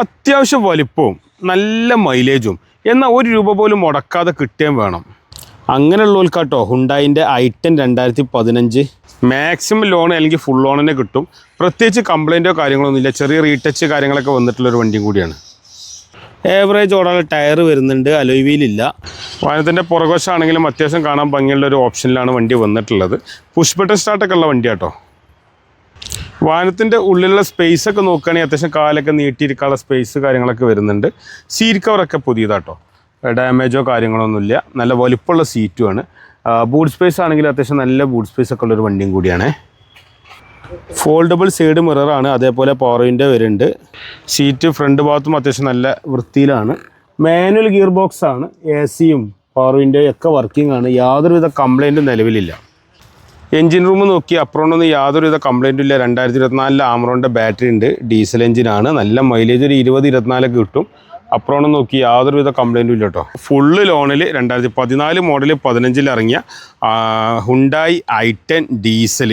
അത്യാവശ്യം വലിപ്പവും നല്ല മൈലേജും. എന്നാൽ ഒരു രൂപ പോലും മുടക്കാതെ കിട്ടുകയും വേണം. അങ്ങനെയുള്ളവർക്കാട്ടോ ഹുണ്ടായിന്റെ ഐറ്റൻ രണ്ടായിരത്തി പതിനഞ്ച് മാക്സിമം ലോൺ അല്ലെങ്കിൽ ഫുൾ ലോണിനെ കിട്ടും. പ്രത്യേകിച്ച് കംപ്ലൈന്റോ കാര്യങ്ങളൊന്നുമില്ല ചെറിയ റീടച്ച് കാര്യങ്ങളൊക്കെ വന്നിട്ടുള്ള ഒരു വണ്ടിയും കൂടിയാണ്. ഏവറേജ് ഓടാനുള്ള ടയർ വരുന്നുണ്ട്. അലോയ് വാഹനത്തിന്റെ പുറകുവശമാണെങ്കിലും അത്യാവശ്യം കാണാൻ ഭംഗിയുള്ള ഒരു ഓപ്ഷനിലാണ് വണ്ടി വന്നിട്ടുള്ളത്. പുഷ് ബട്ടൺ സ്റ്റാർട്ടൊക്കെ ഉള്ള വണ്ടിയാട്ടോ. വാഹനത്തിന്റെ ഉള്ളിലുള്ള സ്പേസ് ഒക്കെ നോക്കുകയാണെങ്കിൽ അത്യാവശ്യം കാലൊക്കെ നീട്ടിയിരിക്കാനുള്ള സ്പേസ് കാര്യങ്ങളൊക്കെ വരുന്നുണ്ട്. സീറ്റ് കവറൊക്കെ പുതിയതാട്ടോ. ഡാമേജോ കാര്യങ്ങളൊന്നുമില്ല നല്ല വലിപ്പമുള്ള സീറ്റുമാണ് ബൂട്ട് സ്പേസ് ആണെങ്കിൽ അത്യാവശ്യം നല്ല ബൂട്ട് സ്പേസ് ഒക്കെ ഉള്ളൊരു വണ്ടിയും കൂടിയാണ്. ഫോൾഡബിൾ സൈഡ് മിററാണ് അതേപോലെ പവർ വരുന്നുണ്ട്. സീറ്റ് ഫ്രണ്ട് ഭാഗത്തും അത്യാവശ്യം നല്ല വൃത്തിയിലാണ്. മാനുവൽ ഗിയർ ബോക്സ് ആണ് എ സിയും പവർ വിൻഡോയും ഒക്കെ വർക്കിംഗ് ആണ്. യാതൊരുവിധ കംപ്ലൈന്റും നിലവിലില്ല. എഞ്ചിൻ റൂം നോക്കി അപ്രോണൊന്നും യാതൊരുവിധ കംപ്ലൈന്റും ഇല്ല. രണ്ടായിരത്തി ഇരുപത്തിനാലിൽ ആമറോണിന്റെ ബാറ്ററി ഉണ്ട് ഡീസൽ എഞ്ചിനാണ് നല്ല മൈലേജ് ഒരു ഇരുപത് ഇരുപത്തിനാലൊക്കെ കിട്ടും. അപ്രോണം നോക്കി യാതൊരുവിധ കംപ്ലൈന്റും ഇല്ല കേട്ടോ. ഫുള്ള് ലോണിൽ രണ്ടായിരത്തി പതിനാല് മോഡൽ പതിനഞ്ചിൽ ഇറങ്ങിയ ഹുണ്ടായി ഐ ടെൻ ഡീസൽ